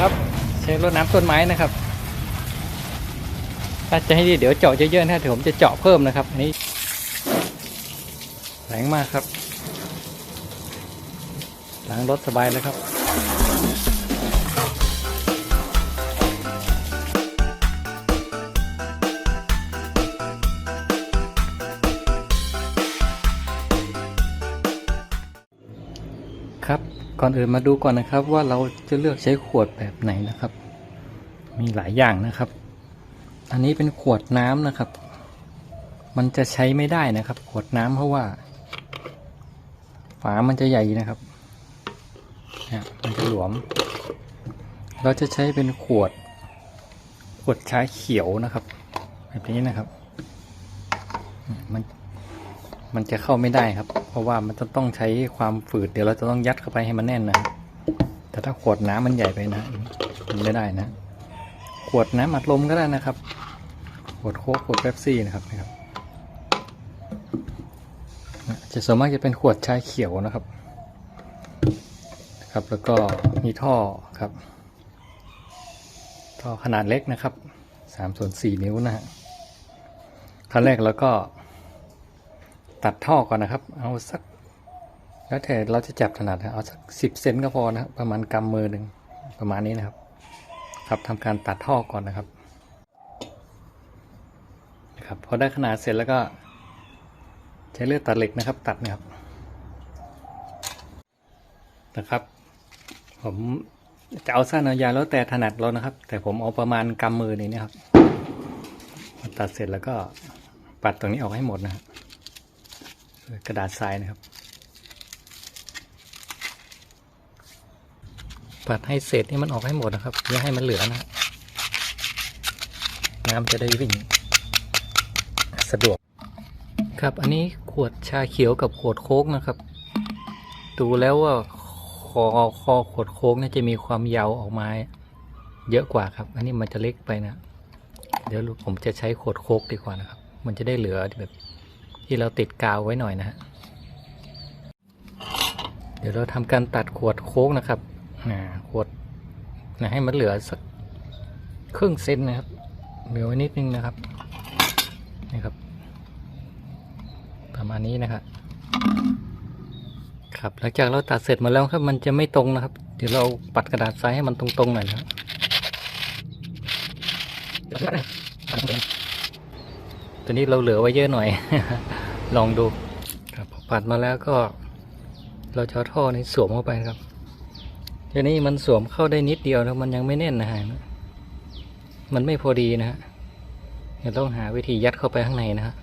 ครับใช้รดน้ำต้นไม้นะครับ ถ้าจะให้ดีเดี๋ยวเจาะเยอะๆนะเดี๋ยวผมจะเจาะเพิ่มนะครับอันนี้แรงมากครับล้างรถสบายเลยครับ ครับก่อนอื่นมาดูก่อนนะครับว่าเราจะเลือกใช้ขวดแบบไหนนะครับ มีหลายอย่างนะครับ อันนี้เป็นขวดน้ำนะครับ มันจะใช้ไม่ได้นะครับ ขวดน้ำเพราะว่า ฝามันจะใหญ่นะครับนี่มันจะหลวม เราจะใช้เป็นขวด ขวดชาเขียวนะครับ แบบนี้นะครับ มันมันจะเข้าไม่ได้ครับ เพราะว่ามันจะต้องใช้ความฝืดเดี๋ยวเราจะต้องยัดเข้าไปให้มันแน่นนะแต่ถ้าขวดน้ำมันใหญ่ไปนะมันไม่ได้นะ ขวดน้ำอัดลมก็ได้นะครับ ขวดโค้กขวดเป๊ปซี่นะครับนะครับ จะส่วนมากจะเป็นขวดชาเขียวนะครับครับแล้วก็มีท่อครับ ท่อขนาดเล็กนะครับสามส่วนสี่นิ้วนะฮะขั้นแรกแล้วก็ ตัดท่อก่อนนะครับ เอาสัก แล้วแต่เราจะจับถนัดนะเอาสักสิบเซนก็พอนะครับประมาณกำมือหนึ่งประมาณนี้นะครับ ครับทำการตัดท่อก่อนนะครับนะครับพอได้ขนาดเสร็จแล้วก็ ใช้เลือดตัดเหล็กนะครับ ตัดนะครับนะครับ ผมจะเอาสั้นเอายาวแล้วแต่ถนัดเรานะครับ แต่ผมเอาประมาณกำมือนี้นะครับตัดเสร็จแล้วก็ปัดตรงนี้ออกให้หมดนะครับ กระดาษทรายนะครับ ปัดให้เศษนี่มันออกให้หมดนะครับอย่าให้มันเหลือนะน้ำจะได้วิ่งสะดวก ครับอันนี้ขวดชาเขียวกับขวดโค้กนะครับ ดูแล้วว่าคอคอขวดโค้กเนี่ยจะมีความยาวออกมาเยอะกว่าครับ อันนี้มันจะเล็กไปนะ เดี๋ยวผมจะใช้ขวดโค้กดีกว่านะครับ มันจะได้เหลือแบบ ที่เราติดกาวไว้หน่อยนะฮะเดี๋ยวเราทำการตัดขวดโค้กนะครับขวดนะให้มันเหลือสักครึ่งเซนนะครับเหลือไว้นิดนึงนะครับนี่ครับ ประมาณนี้นะครับครับหลังจากเราตัดเสร็จมาแล้วครับ มันจะไม่ตรงนะครับ เดี๋ยวเราปัดกระดาษทรายให้มันตรงๆหน่อยนะตัวนี้เราเหลือไว้เยอะหน่อย ลองดูครับพอปัดมาแล้วก็ เราจะเอท่อนี้สวมเข้าไปครับทีนี้มันสวมเข้าได้นิดเดียวนะมันยังไม่แน่นนะฮะมันไม่พอดีนะฮะเดี๋ยวต้องหาวิธียัดเข้าไปข้างในนะฮะ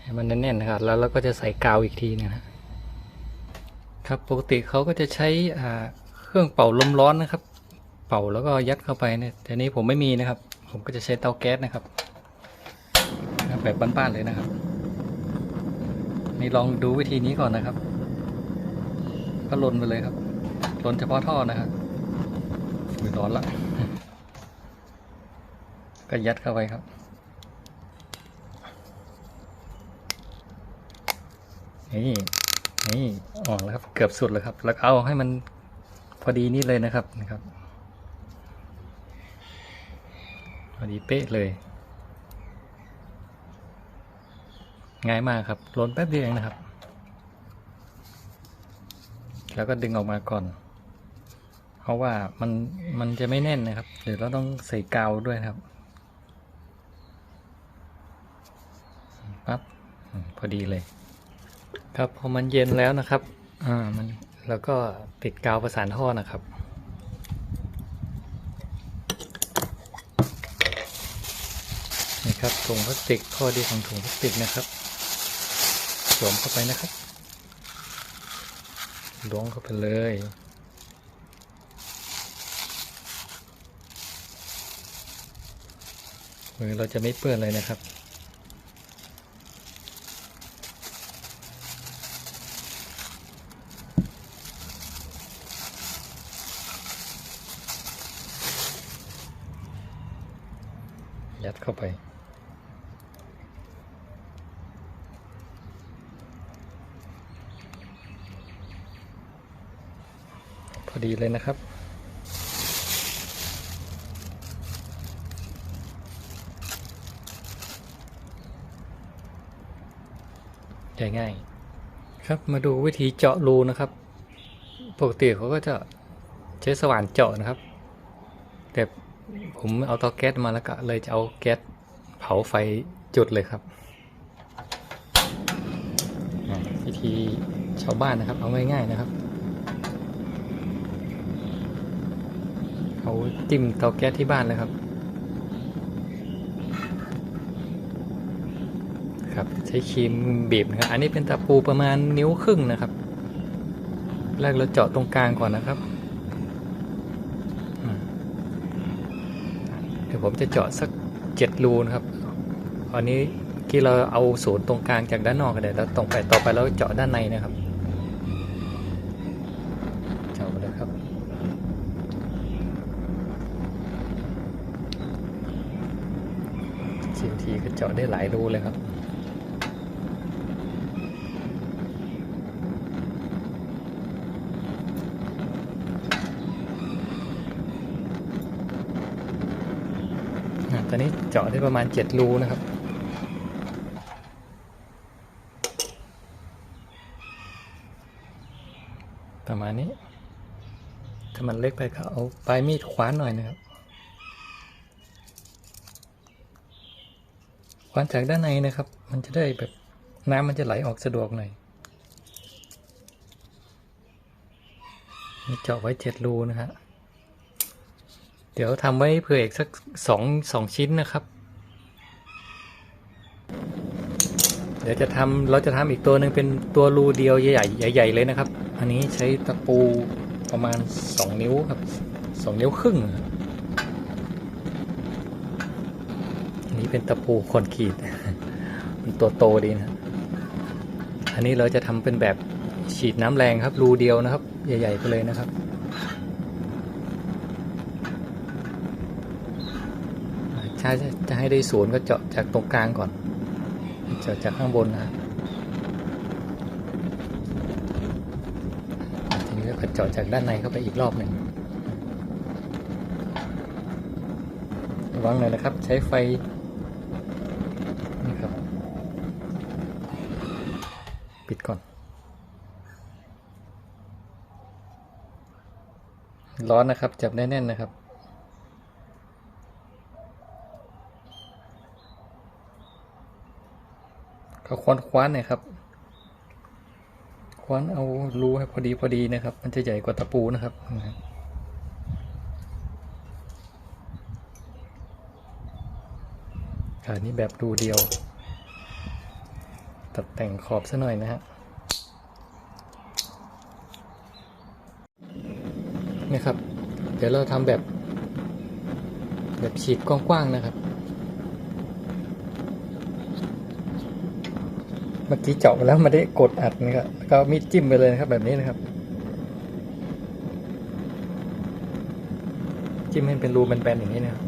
ให้มันแน่นๆนะครับแล้วเราก็จะใส่กาวอีกทีนะฮะครับปกติเขาก็จะใช้อ่าเครื่องเป่าลมร้อนนะครับ เป่าแล้วก็ยัดเข้าไปเนี่ยแต่นี้ผมไม่มีนะครับ ผมก็จะใช้เตาแก๊สนะครับ แบบบ้านๆเลยนะครับ นี่ลองดูวิธีนี้ก่อนนะครับ ก็ลนไปเลยครับลนเฉพาะท่อนะครับอุ้ยร้อนละก็ยัดเข้าไปครับนี่นี่ออกแล้วครับ เกือบสุดแล้วครับ แล้วเอาให้มันพอดีนี่เลยนะครับนะครับ พอดีเป๊ะเลย ง่ายมากครับล้นแป๊บเดียวเองนะครับ แล้วก็ดึงออกมาก่อน เพราะว่ามันมันจะไม่แน่นนะครับเดี๋ยวเราต้องใส่กาวด้วยครับปั๊บพอดีเลย ครับพอมันเย็นแล้วนะครับอ่ามันแล้วก็ติดกาวประสานท่อนะครับนี่ครับถุงพลาสติกข้อดีของถุงพลาสติกนะครับ วมเข้าไปนะครับล้วงเข้าไปเลย มือเราจะไม่เปื้อนเลยนะครับยัดเข้าไป ดีเลยนะครับ ใช้ง่าย ครับมาดูวิธีเจาะรูนะครับ ปกติเขาก็จะใช้สว่านเจาะนะครับ แต่ผมเอาเตาแก๊สมาแล้วก็เลยจะเอาแก๊สเผาไฟจุดเลยครับ วิธีชาวบ้านนะครับ เอาง่ายๆนะครับ เอาจิ้มเตาแก๊สที่บ้านเลยครับ ครับใช้ครีมบีบนะครับ อันนี้เป็นตะปูประมาณนิ้วครึ่งนะครับ แรกเราเจาะตรงกลางก่อนนะครับ เดี๋ยวผมจะเจาะสักเจ็ดรูนะครับ อันนี้ที่เราเอาศูนย์ตรงกลางจากด้านนอกกันเดี๋ยวเราตรงไปต่อไปเราเจาะด้านในนะครับ เจาะไปเลยครับ สิบทีก็เจาะ ได้หลายรูเลยครับ ตอนนี้เจาะได้ประมาณ7รูนะครับประมาณนี้ ถ้ามันเล็กไปก็เอาปลายมีดคว้านหน่อยนะครับ ควานจากด้านในนะครับ มันจะได้แบบน้ำมันจะไหลออกสะดวกหน่อยนี่เจาะไว้เจ็ดรูนะฮะเดี๋ยวทำไว้เผื่ออีกสักสองสองชิ้นนะครับ เดี๋ยวจะทำเราจะทำอีกตัวหนึ่งเป็นตัวรูเดียวใหญ่ๆใหญ่ ๆ เลยนะครับ อันนี้ใช้ตะปูประมาณสองนิ้วครับสองนิ้วครึ่งครับ นี้เป็นตะปูคอนกรีตมันตัวโตดีนะ อันนี้เราจะทำเป็นแบบฉีดน้ำแรงครับรูเดียวนะครับ ใหญ่ๆไปเลยนะครับถ้าจะให้ได้ศูนย์ก็เจาะจากตรงกลางก่อน เจาะจากข้างบนนะทีนี้ก็เจาะจากด้านในเข้าไปอีกรอบหนึ่งระวังหน่อยนะครับ ใช้ไฟนี่ครับ ปิดก่อน ร้อนนะครับ จับแน่นๆนะครับเขาคว้านคว้านเนี่ยครับ คว้านเอารูให้พอดีพอดีนะครับ มันจะใหญ่กว่าตะปูนะครับนะครับอันนี้แบบรูเดียว ตัดแต่งขอบซะหน่อยนะฮะ นี่ครับ เดี๋ยวเราทำแบบ แบบฉีดกว้างๆนะครับ เมื่อกี้เจาะไปแล้วไมาได้กดอัดนะครับก็มีดจิ้มไปเลยนะครับ แบบนี้นะครับ จิ้มให้เป็นรูแบนๆอย่างนี้นะครับ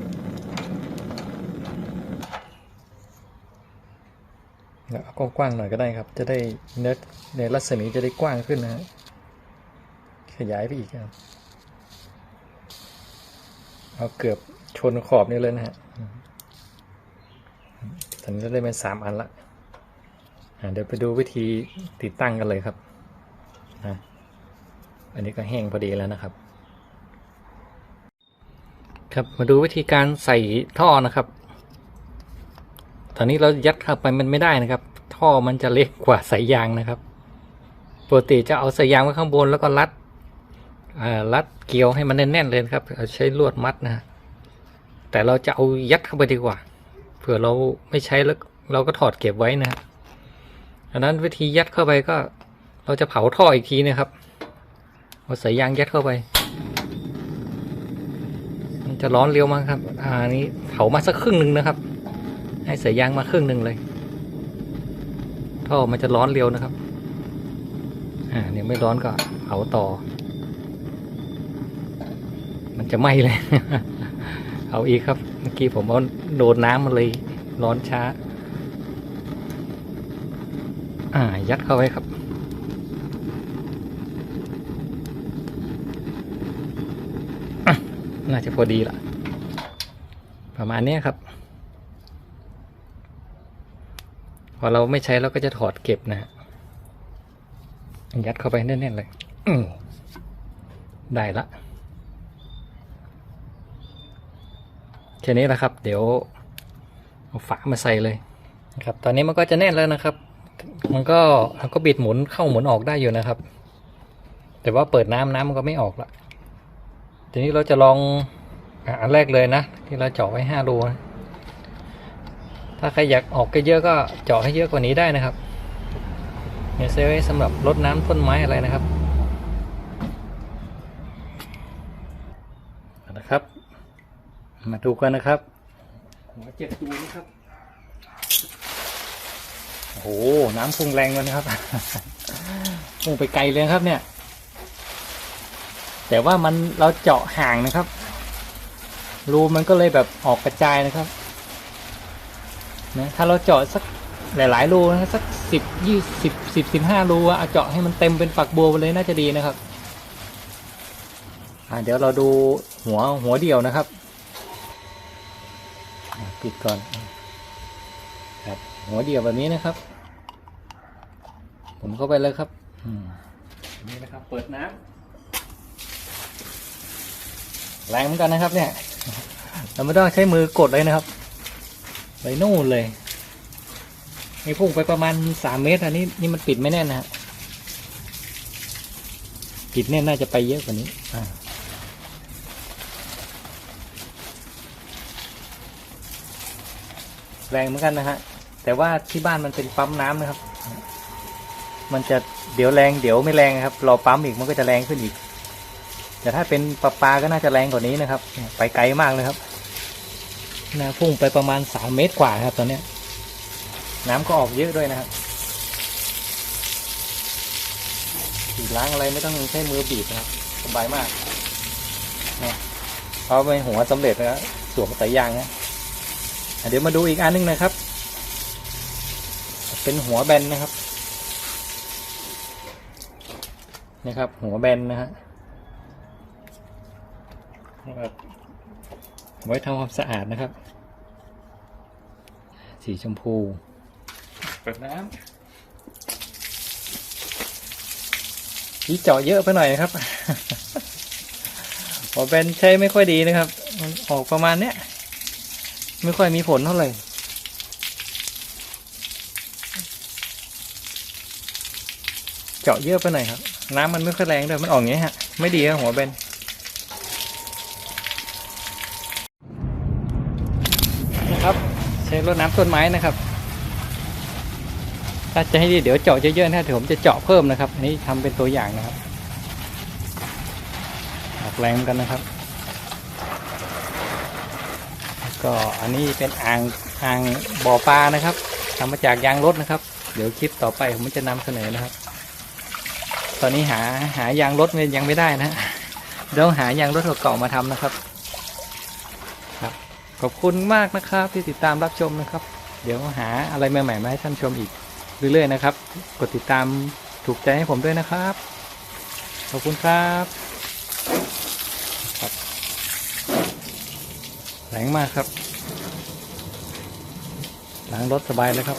เอากว้างๆหน่อยก็ได้ครับ จะได้เนื้อในรัศมีจะได้กว้างขึ้นนะฮะ ขยายไปอีกครับ เอาเกือบชนขอบนี่เลยนะฮะตอนนี้ได้เป็นสามอันละเดี๋ยวไปดูวิธีติดตั้งกันเลยครับอันนี้ก็แห้งพอดีแล้วนะครับ ครับมาดูวิธีการใส่ท่อนะครับ ตอนนี้เรายัดเข้าไปมันไม่ได้นะครับ ท่อมันจะเล็กกว่าสายยางนะครับปกติจะเอาสายยางไว้ข้างบนแล้วก็รัด รัดเกลียวให้มันแน่นๆเลยครับใช้ลวดมัดนะฮะแต่เราจะเอายัดเข้าไปดีกว่า เผื่อเราไม่ใช้แล้วเราก็ถอดเก็บไว้นะฮะดังนั้นวิธียัดเข้าไปก็ เราจะเผาท่ออีกทีนะครับเอาสายยางยัดเข้าไป มันจะร้อนเร็วมากครับ อ่านี้เผามาสักครึ่งหนึ่งนะครับ ให้สายยางมาครึ่งหนึ่งเลย ท่อมันจะร้อนเร็วนะครับ อ่าเนี่ยไม่ร้อนก็เผาต่อ มันจะไหม้เลย เอาอีกครับ เมื่อกี้ผมเอาโดนน้ำมันเลยร้อนช้า อ่า ยัดเข้าไว้ครับน่าจะพอดีละประมาณนี้ครับ พอเราไม่ใช้เราก็จะถอดเก็บนะฮะยัดเข้าไปแน่นๆเลยได้ละ แค่นี้แหละครับ เดี๋ยวเอาฝามาใส่เลยนะครับ ตอนนี้มันก็จะแน่นแล้วนะครับ มันก็เราก็บิดหมุนเข้าหมุนออกได้อยู่นะครับ แต่ว่าเปิดน้ำน้ำมันก็ไม่ออกละทีนี้เราจะลองอันแรกเลยนะ ที่เราเจาะไว้ห้ารูนะถ้าใครอยากออกก็เยอะก็เจาะให้เยอะกว่านี้ได้นะครับเนี่ยเซฟไว้สำหรับรดน้ำต้นไม้อะไรนะครับเอานะครับ มาดูกันนะครับ หัวเจ็ดดูนะครับโอ้โหน้ำพุ่งแรงเลยนะครับพุ่งไปไกลเลยนะครับเนี่ย แต่ว่ามันเราเจาะห่างนะครับรูมันก็เลยแบบออกกระจายนะครับนะถ้าเราเจาะสักหลายๆรูนะสักสิบยี่สิบสิบสิบห้ารูอะเอาเจาะให้มันเต็มเป็นฝักบัวไปเลยน่าจะดีนะครับ อ่าเดี๋ยวเราดูหัวหัวเดียวนะครับอะ ปิดก่อนครับหัวเดียวแบบนี้นะครับ ผมเข้าไปเลยครับอืมนี่นะครับ เปิดน้ำแรงเหมือนกันนะครับ เนี่ย เราไม่ต้องใช้มือกดเลยนะครับไปนู่นเลยนี่พุ่งไปประมาณสามเมตรอันนี้นี่มันปิดไม่แน่นนะฮะปิดแน่นน่าจะไปเยอะกว่านี้อ่า แรงเหมือนกันนะฮะ แต่ว่าที่บ้านมันเป็นปั๊มน้ำนะครับ มันจะเดี๋ยวแรงเดี๋ยวไม่แรงครับ รอปั๊มอีกมันก็จะแรงขึ้นอีก แต่ถ้าเป็นปลาปลาก็น่าจะแรงกว่านี้นะครับ ไปไกลมากเลยครับนะพุ่งไปประมาณสามเมตรกว่าครับตอนเนี้ย น้ำก็ออกเยอะด้วยนะครับบีบล้างอะไรไม่ต้องใช้มือบีบนะครับสบายมากนะเพราเป็นหัวสำเร็จแล้วสวมสายยางนะ เดี๋ยวมาดูอีกอันนึงนะครับ เป็นหัวแบนนะครับนะครับ หัวแบนนะฮะนะครับไว้ทำความสะอาดนะครับ สีชมพูเปิดน้ำนี่เจาะเยอะไปหน่อยนะครับหัวแบนใช้ไม่ค่อยดีนะครับ มันออกประมาณเนี้ย ไม่ค่อยมีผลเท่าไหร่เจาะเยอะไปหน่อยครับ น้ำมันไม่ค่อยแรงด้วยมันออกอย่างนี้ฮะ ไม่ดีครับหัวเบนนะครับใช้รดน้ำต้นไม้นะครับ ถ้าจะให้ดีเดี๋ยวเจาะเยอะๆนะเดี๋ยวผมจะเจาะเพิ่มนะครับ อันนี้ทำเป็นตัวอย่างนะครับออกแรงกันนะครับแล้ว ก็อันนี้เป็นอ่างอ่างบ่อปลานะครับทำมาจากยางรถนะครับ เดี๋ยวคลิปต่อไปผมจะนำเสนอนะครับ ตอนนี้หาหายางรถยังไม่ได้นะเดี๋ยวหายางรถเก่ามาทำนะครับ ครับ ขอบคุณมากนะครับที่ติดตามรับชมนะครับ เดี๋ยวหาอะไรใหม่ๆมาให้ท่านชมอีกเรื่อยๆนะครับ กดติดตามถูกใจให้ผมด้วยนะครับ ขอบคุณครับ แรงมากครับล้างรถสบายเลยครับ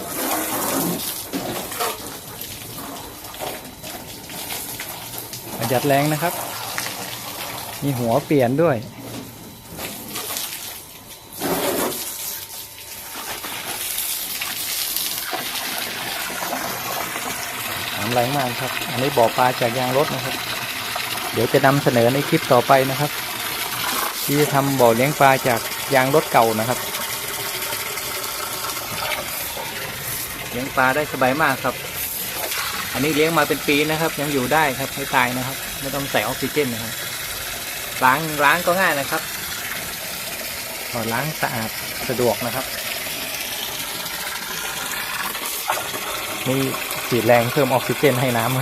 ประหยัดแรงนะครับ มีหัวเปลี่ยนด้วย น้ำแรงมากครับ อันนี้บ่อปลาจากยางรถนะครับ เดี๋ยวจะนำเสนอในคลิปต่อไปนะครับ ที่จะทำบ่อเลี้ยงปลาจาก ยางรถเก่านะครับเลี้ยงปลาได้สบายมากครับ อันนี้เลี้ยงมาเป็นปีนะครับ ยังอยู่ได้ครับไม่ตายนะครับ ไม่ต้องใส่ออกซิเจนนะครับล้างล้างก็ง่ายนะครับก็ล้างสะอาดสะดวกนะครับนี่ฉีดแรงเพิ่มออกซิเจนให้น้ำ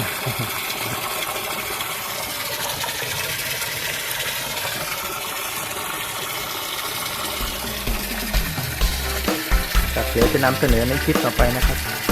ครับ เดี๋ยวจะนำเสนอในคลิปต่อไปนะครับ